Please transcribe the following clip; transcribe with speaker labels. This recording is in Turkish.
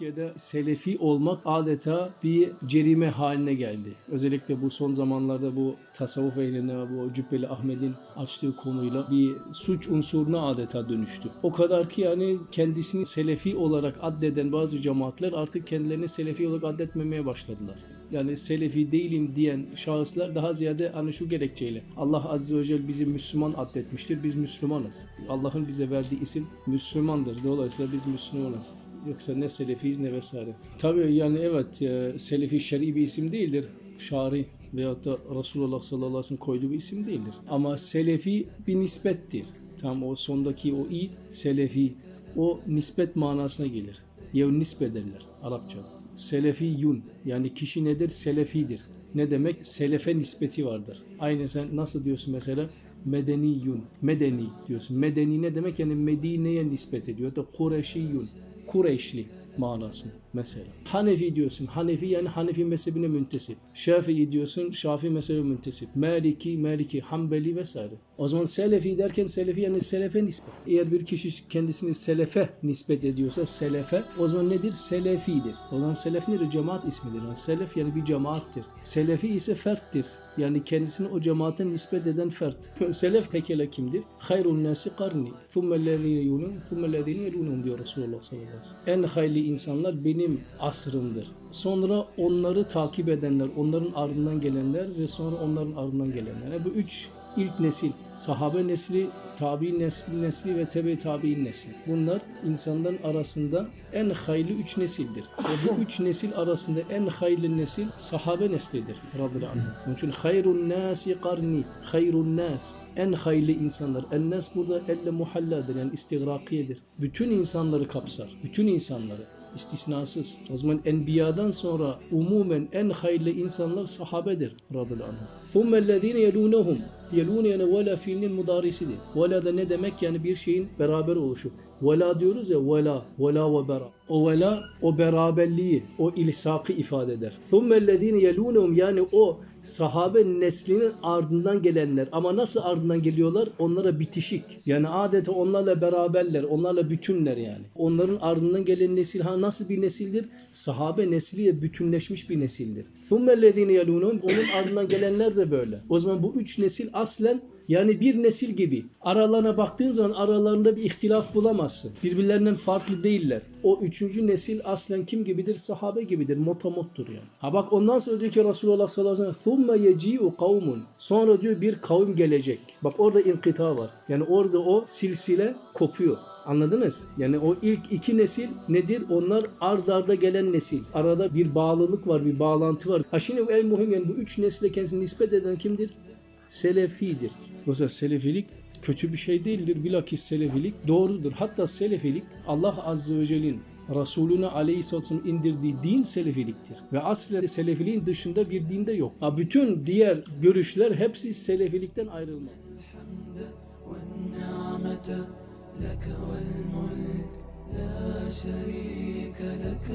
Speaker 1: Türkiye'de selefi olmak adeta bir cerime haline geldi. Özellikle bu son zamanlarda bu tasavvuf ehline, bu Cübbeli Ahmet'in açtığı konuyla bir suç unsuruna adeta dönüştü. O kadar ki yani kendisini selefi olarak addeden bazı cemaatler artık kendilerini selefi olarak addetmemeye başladılar. Yani selefi değilim diyen şahıslar daha ziyade hani şu gerekçeyle Allah Azze ve Celle bizi Müslüman addetmiştir. Biz Müslümanız. Allah'ın bize verdiği isim Müslümandır. Dolayısıyla biz Müslümanız. Yoksa ne selefiyiz ne vesaire. Tabii yani evet e, selefi şer'i bir isim değildir. Şari veyahut da Resulullah sallallahu aleyhi ve sellem koyduğu bir isim değildir. Ama selefi bir nispettir. Tam o sondaki o i selefi o nispet manasına gelir. Yev nisbederler Arapçada. Selefiyun yani kişi nedir? Selefidir. Ne demek? Selefe nispeti vardır. Aynı sen nasıl diyorsun mesela? Medeniyun. Medeni diyorsun. Medeni ne demek? Yani Medine'ye nispet ediyor. Da Kureşiyun. Kureyşli manasını mesela. Hanefi diyorsun. Hanefi yani Hanefi mezhebine müntesip. Şafii diyorsun. Şafii mezhebine müntesip. Maliki, Maliki, Hanbeli vesaire. O zaman Selefi derken Selefi yani Selefe nispet. Eğer bir kişi kendisini Selefe nispet ediyorsa Selefe o zaman nedir? Selefidir. O zaman Selef nedir? Cemaat ismidir. Yani Selef yani bir cemaattir. Selefi ise ferttir. Yani kendisini o cemaate nispet eden fert. Selef pekala kimdir? Hayrun nasi karni. Thummellezine yunun. Thummellezine yelunum diyor Resulullah sallallahu aleyhi ve sellem. En hayırlı insanlar benim asrımdır. Sonra onları takip edenler, onların ardından gelenler ve sonra onların ardından gelenler. Yani bu üç ilk nesil, sahabe nesli, tabi nesli, nesli ve tebe tabi'in nesli. Bunlar insanların arasında en hayırlı üç nesildir. Ve bu üç nesil arasında en hayırlı nesil sahabe neslidir. Radıyallahu anh. Onun için hayrun nasi karni, hayrun nas. En hayırlı insanlar. En nas burada elle muhalladır yani istigrakiyedir. Bütün insanları kapsar. Bütün insanları istisnasız. O zaman enbiyadan sonra umumen en hayırlı insanlar sahabedir radıyallahu anh. ثُمَّ الَّذ۪ينَ يَلُونَهُمْ Yelûne yani vela fiilinin mudarisidir. Vela da ne demek? Yani bir şeyin beraber oluşu. Vela diyoruz ya vela, vela ve bera. O vela o beraberliği, o ilsakı ifade eder. ثُمَّ الَّذ۪ينَ يَلُونَهُمْ yani o sahabe neslinin ardından gelenler. Ama nasıl ardından geliyorlar? Onlara bitişik. Yani adeta onlarla beraberler, onlarla bütünler yani. Onların ardından gelen nesil ha nasıl bir nesildir? Sahabe nesliyle bütünleşmiş bir nesildir. ثُمَّ الَّذ۪ينَ يَلُونَهُمْ Onun ardından gelenler de böyle. O zaman bu üç nesil aslen yani bir nesil gibi. Aralarına baktığın zaman aralarında bir ihtilaf bulamazsın. Birbirlerinden farklı değiller. O üçüncü nesil aslen kim gibidir? Sahabe gibidir. Motomottur yani. Ha bak ondan sonra diyor ki Resulullah sallallahu aleyhi ve sellem ثُمَّ يَجِيءُ قَوْمٌ Sonra diyor bir kavim gelecek. Bak orada inkıta var. Yani orada o silsile kopuyor. Anladınız? Yani o ilk iki nesil nedir? Onlar ard arda gelen nesil. Arada bir bağlılık var, bir bağlantı var. Ha şimdi el muhim yani bu üç nesle kendisini nispet eden kimdir? Selefidir. Yoksa selefilik kötü bir şey değildir. Bilakis selefilik doğrudur. Hatta selefilik Allah Azze ve Celle'nin Resulüne aleyhisselatü vesselam indirdiği din selefiliktir. Ve aslen selefiliğin dışında bir dinde yok. Ha, bütün diğer görüşler hepsi selefilikten ayrılmalı.
Speaker 2: الحمد والنعمة لك والملك لا شريك لك